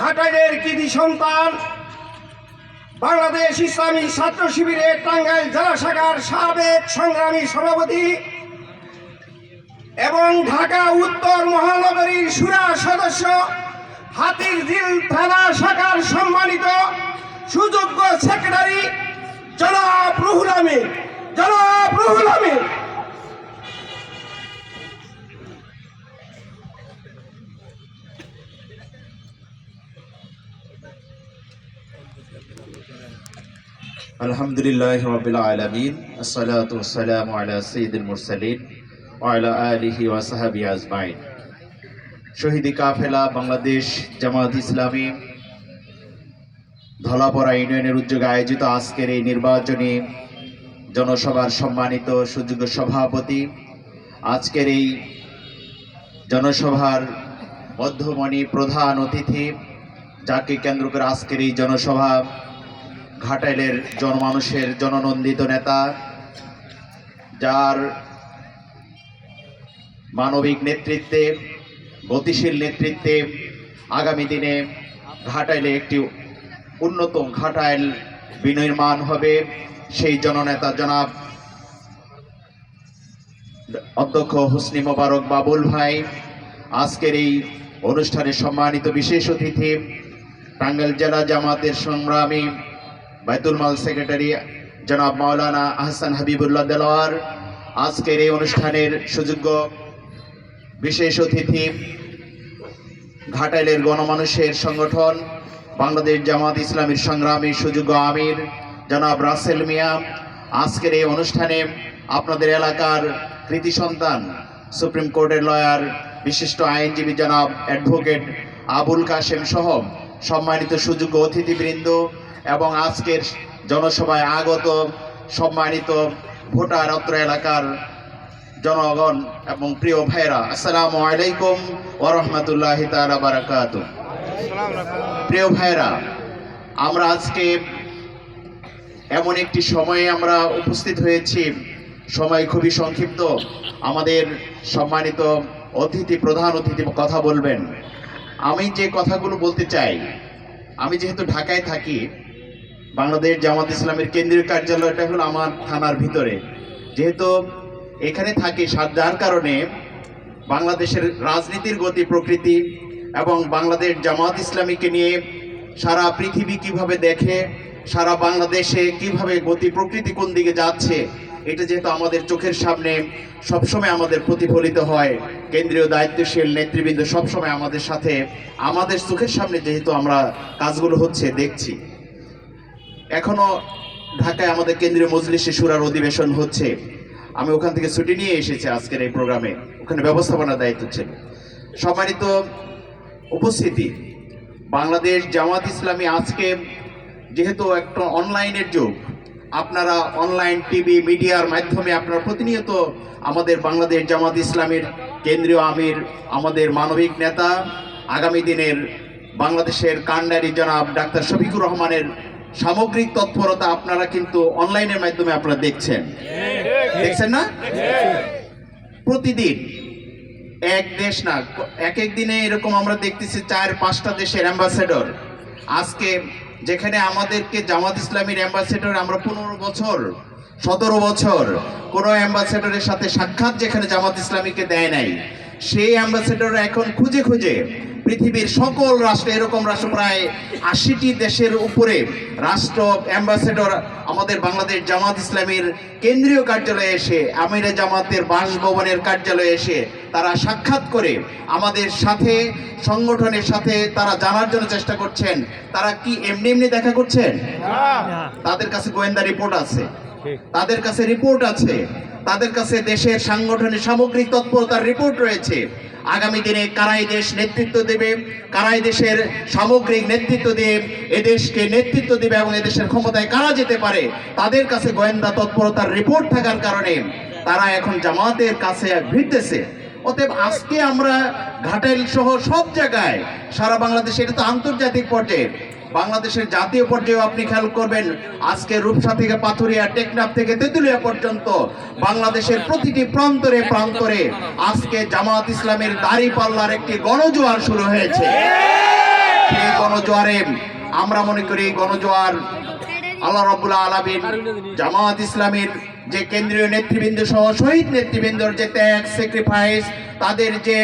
ঘাটাইলের কৃতি সন্তান, বাংলাদেশ ইসলামী ছাত্র শিবিরের টাঙ্গাইল জেলা শাখার সাবেক সংগ্রামী সভাপতি এবং ঢাকা উত্তর মহানগরীর সুরা সদস্য হাতির ঝিল থানা শাখার সম্মানিত সুযোগ্য সেক্রেটারি জনাব রুহুল আমিন। জনাব রুহুল আমিন। আলহামদুলিল্লাহ রবিল আলমিন আসসালাতাম আলা সঈদুল মুরসালিন ওয়ালা আলিহি ওয়াসাহাবি আজমাইন। শহীদি কাফেলা বাংলাদেশ জামাত ইসলামী ধলাপড়া ইউনিয়নের উদ্যোগে আয়োজিত আজকের এই নির্বাচনী জনসভার সম্মানিত সুযোগ্য সভাপতি, আজকের এই জনসভার মধ্যমণি প্রধান অতিথি, যাকে কেন্দ্র করে আজকের এই জনসভা ঘাটাইলের জনমানুষের জননন্দিত নেতা, যার মানবিক নেতৃত্বে, গতিশীল নেতৃত্বে আগামী দিনে ঘাটাইলে একটি উন্নত ঘাটাইল বিনির্মাণ হবে। সেই জননেতা জনাব অধ্যক্ষ হুসনি মোবারক বাবুল ভাই। আজকের এই অনুষ্ঠানে সম্মানিত বিশেষ অতিথি, টাঙ্গাইল জেলা জামাতের সংগ্রামী বাইতুল মাল সেক্রেটারি জনাব মাওলানা আহসান হাবিবুল্লাহ দেলোয়ার আজকের এই অনুষ্ঠানের সুযোগ্য বিশেষ অতিথি ঘাটাইলের গণমানুষের সংগঠন, বাংলাদেশ জামাত ইসলামীর সংগ্রামী সুযোগ্য আমির জনাব রাসেল মিয়া। আজকের এই অনুষ্ঠানে আপনাদের এলাকার কৃতি সন্তান, সুপ্রিম কোর্টের লয়ার, বিশিষ্ট আইনজীবী জনাব অ্যাডভোকেট আবুল কাশেম সহ সম্মানিত সুযোগ্য অতিথিবৃন্দ এবং আজকের জনসভায় আগত সম্মানিত ভোটার অত্র এলাকার জনগণ এবং প্রিয় ভাইরা আসসালামু আলাইকুম ওরহমতুল্লাহ তালা বারাকাত। প্রিয় ভাইরা আমরা আজকে এমন একটি সময়ে আমরা উপস্থিত হয়েছি। সময় খুবই সংক্ষিপ্ত। আমাদের সম্মানিত অতিথি, প্রধান অতিথি কথা বলবেন। আমি যে কথাগুলো বলতে চাই, আমি যেহেতু ঢাকায় থাকি বাংলাদেশ জামাত ইসলামের কেন্দ্রীয় কার্যালয়টা হলো আমার থানার ভিতরে। যেহেতু এখানে থাকি যার কারণে বাংলাদেশের রাজনীতির গতি, প্রকৃতি এবং বাংলাদেশ জামাত ইসলামীকে নিয়ে সারা পৃথিবী কীভাবে দেখে, সারা বাংলাদেশে কীভাবে গতি, প্রকৃতি কোন দিকে যাচ্ছে, এটা যেহেতু আমাদের চোখের সামনে সবসময় আমাদের প্রতিফলিত হয়। কেন্দ্রীয় দায়িত্বশীল নেতৃবৃন্দ সবসময় আমাদের সাথে, আমাদের চোখের সামনে যেহেতু আমরা কাজগুলো হচ্ছে, দেখছি। এখনও ঢাকায় আমাদের কেন্দ্রীয় মজলিসে সুরার অধিবেশন হচ্ছে। আমি ওখান থেকে ছুটি নিয়ে এসেছি আজকের এই প্রোগ্রামে। ওখানে ব্যবস্থাপনার দায়িত্ব ছিল সম্মানিত উপস্থিতি, বাংলাদেশ জামাত ইসলামী আজকে যেহেতু একটা অনলাইনের যুগ, আপনারা অনলাইন টিভি মিডিয়ার মাধ্যমে আপনারা প্রতিনিয়ত আমাদের বাংলাদেশ জামাত ইসলামের কেন্দ্রীয় আমির, আমাদের মানবিক নেতা, আগামী দিনের বাংলাদেশের কান্ডারি জনাব ডাক্তার শফিকুর রহমানের সামগ্রিক তৎপরতা আপনারা কিন্তু অনলাইনের মাধ্যমে আপনারা দেখছেন। দেখছেন না? প্রতিদিন এক দেশ না, এক এক দিনে এরকম আমরা দেখতেছি চার পাঁচটা দেশের অ্যাম্বাসেডর। আজকে যেখানে আমাদেরকে জামাত ইসলামীর অ্যাম্বাসেডর আমরা পনেরো বছর, সতেরো বছর কোনো অ্যাম্বাসেডরের সাথে সাক্ষাৎ যেখানে জামাত ইসলামীকে দেয় নাই, সেই অ্যাম্বাসেডর এখন খুঁজে খুঁজে পৃথিবীর সকল রাষ্ট্র এরকম রাষ্ট্র প্রায় আশিটি দেশের উপরে রাষ্ট্র অ্যাম্বাসেডর আমাদের বাংলাদেশ জামাত ইসলামের কেন্দ্রীয় কার্যালয়ে এসে আমিরে জামাতের বাসভবনের কার্যালয়ে এসে তারা সাক্ষাৎ করে আমাদের সাথে সংগঠনের সাথে তারা জানার জন্য চেষ্টা করছেন। তারা কি এমনি এমনি দেখা করছেন? তাদের কাছে গোয়েন্দা রিপোর্ট আছে। তাদের কাছে রিপোর্ট আছে। তাদের কাছে দেশের সাংগঠনিক সামগ্রিক তৎপরতার রিপোর্ট রয়েছে। আগামী দিনে কারাই দেশ নেতৃত্ব দেবে, কারাই দেশের সামগ্রিক নেতৃত্ব দিয়ে এদেশকে নেতৃত্ব দেবে এবং এদেশের ক্ষমতায় কারা যেতে পারে, তাদের কাছে গোয়েন্দা তৎপরতার রিপোর্ট থাকার কারণে তারা এখন জামাতের কাছে ভিড়তেছে। অতএব আজকে আমরা ঘাটাইল সহ সব জায়গায় সারা বাংলাদেশে, এটা তো আন্তর্জাতিক পর্যায়ে বাংলাদেশের জাতীয় পর্যায়ে আপনি খেয়াল করবেন, আজকে রূপসা থেকে পাথুরিয়া, টেকনাফ থেকে তেঁতুলিয়া পর্যন্ত বাংলাদেশের প্রতিটি প্রান্তরে প্রান্তরে আজকে জামাত ইসলামের দাড়ি পাল্লার একটি গণজোয়ার শুরু হয়েছে। সেই গণজোয়ারে আমরা মনে করি গণজোয়ার আল্লাহ রবুল্লা আলমিন জামাত ইসলামের যে কেন্দ্রীয় নেতৃবৃন্দ সহ শহীদ নেতৃবৃন্দর যে ত্যাগ স্যাক্রিফাইস তাদের যে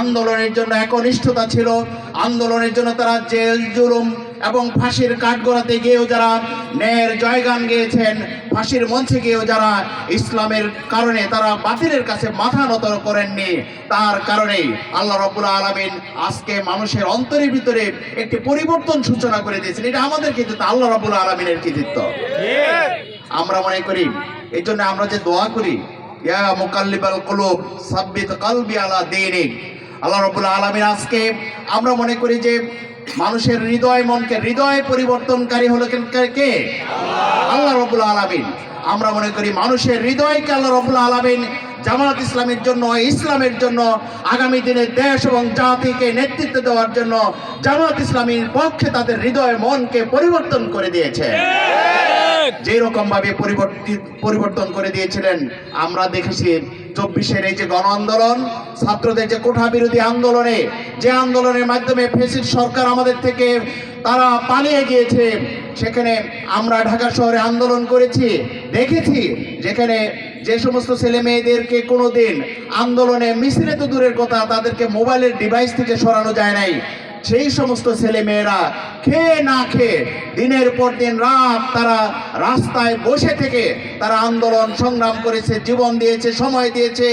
আন্দোলনের জন্য একনিষ্ঠতা ছিল, আন্দোলনের জন্য তারা জেল, জুলুম এবং ফাঁসির কাঠগড়াতে গিয়েও যারা ন্যায়ের জয়গান গেয়েছেন, ফাঁসির মঞ্চে গিয়েও যারা ইসলামের কারণে তারা বাতিলের কাছে মাথা নত করেননি, তার কারণেই আল্লাহ রব্বুল আলমিন আজকে মানুষের অন্তরের ভিতরে একটি পরিবর্তন সূচনা করে দিয়েছেন। এটা আমাদের কৃতিত্ব আল্লাহ রব্বুল আলমিনের কৃতিত্ব আমরা মনে করি এই জন্য আমরা যে দোয়া করি, ইয়া মুকাল্লিবাল কুলুব, সাব্বিত কালবি আলা দীনিক। আল্লাহ রাব্বুল আলামিন আজকে আমরা মনে করি যে মানুষের হৃদয় মনকে হৃদয় পরিবর্তনকারী হলো কে- আল্লাহ রাব্বুল আলামিন। আমরা মনে করি মানুষের হৃদয়কে আল্লাহ রাব্বুল আলামিন জামাত ইসলামের জন্য ইসলামের জন্য, আগামী দিনে দেশ এবং জাতিকে নেতৃত্ব দেওয়ার জন্য জামাত ইসলামীর পক্ষে তাদের হৃদয় মনকে পরিবর্তন করে দিয়েছে। যে রকম ভাবে পরিবর্তন করে দিয়েছিলেন, আমরা দেখেছি চব্বিশের এই যে গণ আন্দোলন, ছাত্রদের যে কোঠা বিরোধী আন্দোলনে, যে আন্দোলনের মাধ্যমে ফেসির সরকার আমাদের থেকে তারা পালিয়ে গিয়েছে, সেখানে আমরা ঢাকা শহরে আন্দোলন করেছি, দেখেছি, যেখানে যে সমস্ত ছেলে মেয়েদেরকে কোনো দিন আন্দোলনে মিছিলে তো দূরের কথা তাদেরকে মোবাইলের ডিভাইস থেকে সরানো যায় নাই। সেই সমস্ত ছেলে মেয়েরা খেয়ে না খেয়ে দিনের পর দিন রাত তারা রাস্তায় বসে থেকে তারা আন্দোলন সংগ্রাম করেছে, জীবন দিয়েছে, সময় দিয়েছে।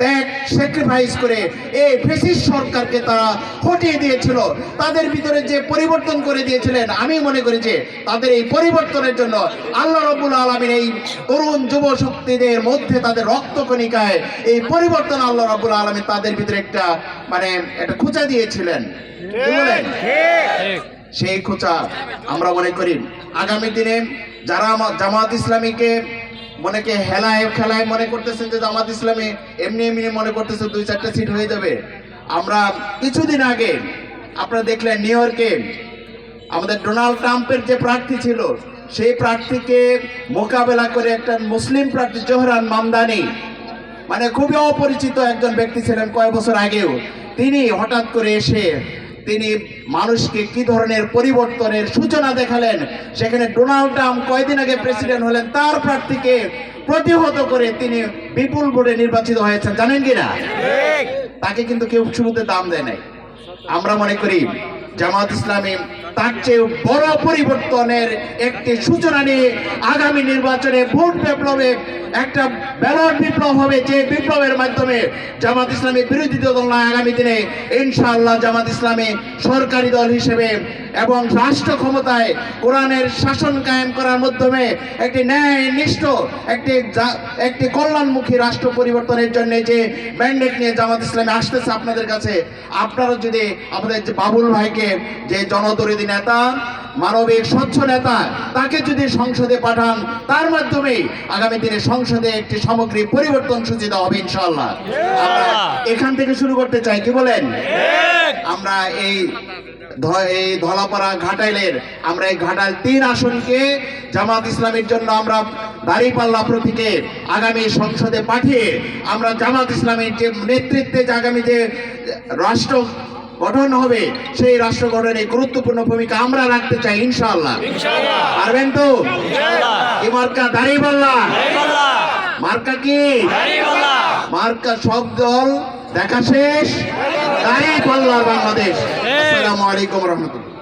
ত্যাগ স্যাক্রিফাইস করে এই ফেসিস সরকারকে তারা হটিয়ে দিয়েছিল। তাদের ভিতরে যে পরিবর্তন করে দিয়েছিলেন আমি মনে করি যে তাদের এই পরিবর্তনের জন্য আল্লাহ রব্বুল আলমীর এই তরুণ যুব শক্তিদের মধ্যে তাদের রক্তকণিকায় এই পরিবর্তন আল্লাহ রব্বুল আলমী তাদের ভিতরে একটা মানে একটা খোঁচা দিয়েছিলেন। সেই খোঁচা আমরা মনে করি আগামী দিনে যারা জামাত ইসলামীকে মনেকে হেলায় খেলায় মনে করতেছেন যে জামাত ইসলামী এমনি এমনি মনে করতেছে দুই চারটা সিট হয়ে যাবে। আমরা কিছুদিন আগে আপনারা দেখলেন নিউ ইয়র্কে আমাদের ডোনাল্ড ট্রাম্পের যে প্রার্থী ছিল, সেই প্রার্থীকে মোকাবেলা করে একটা মুসলিম প্রার্থী জোহরান মামদানি মানে খুবই অপরিচিত একজন ব্যক্তি ছিলেন কয়েক বছর আগেও। তিনি হঠাৎ করে এসে তিনি মানুষকে কি ধরনের পরিবর্তনের সূচনা দেখালেন? সেখানে ডোনাল্ড ট্রাম্প কয়েকদিন আগে প্রেসিডেন্ট হলেন তার প্রার্থীকে প্রতিহত করে তিনি বিপুল ভোটে নির্বাচিত হয়েছেন জানেন কিনা তাকে কিন্তু কেউ শুরুতে দাম দেয় নাই। আমরা মনে করি জামাত ইসলামী তার চেয়ে বড় পরিবর্তনের একটি সূচনা নিয়ে আগামী নির্বাচনে ভোট বিপ্লবে একটা ব্যালট বিপ্লব হবে যে বিপ্লবের মাধ্যমে জামাত ইসলামের বিরোধী দল নয় আগামী দিনে ইনশাআল্লাহ জামাত ইসলামী সরকারি দল হিসেবে এবং রাষ্ট্র ক্ষমতায় কোরআনের শাসন কায়েম করার মাধ্যমে একটি ন্যায় নিষ্ঠ একটি একটি কল্যাণমুখী রাষ্ট্র পরিবর্তনের জন্য যে ম্যান্ডেট নিয়ে জামাত ইসলামী আসতেছে আপনাদের কাছে, আপনারা যদি আমাদের যে বাবুল ভাইকে, যে জনদরিদী নেতা মানবিক স্বচ্ছ নেতা তাকে যদি সংসদে পাঠান তার মাধ্যমে আগামী দিনে সংসদে একটি সামগ্রিক পরিবর্তন সূচিত হবে ইনশাআল্লাহ। আমরা এখান থেকে শুরু করতে চাই কি বলেন? আমরা এই ধ- এই ধলাপাড়া ঘাটাইলের আমরা এই ঘাটাল তিন আসনকে জামাত ইসলামের জন্য আমরা দাঁড়িপাল্লা প্রতীকে আগামী সংসদে পাঠিয়ে আমরা জামাত ইসলামের যে নেতৃত্বে যে আগামী যে রাষ্ট্র গঠন হবে সেই রাষ্ট্র গঠনে গুরুত্বপূর্ণ ভূমিকা আমরা রাখতে চাই ইনশাআল্লাহ। পারবেন তো? কি মার্কা? দাঁড়িপাল্লা মার্কা কি? মার্কা সব দল দেখা শেষ। দাঁড়িয়ে পাল্লা বাংলাদেশ। আসসালামু আলাইকুম রহমতুল্লাহ।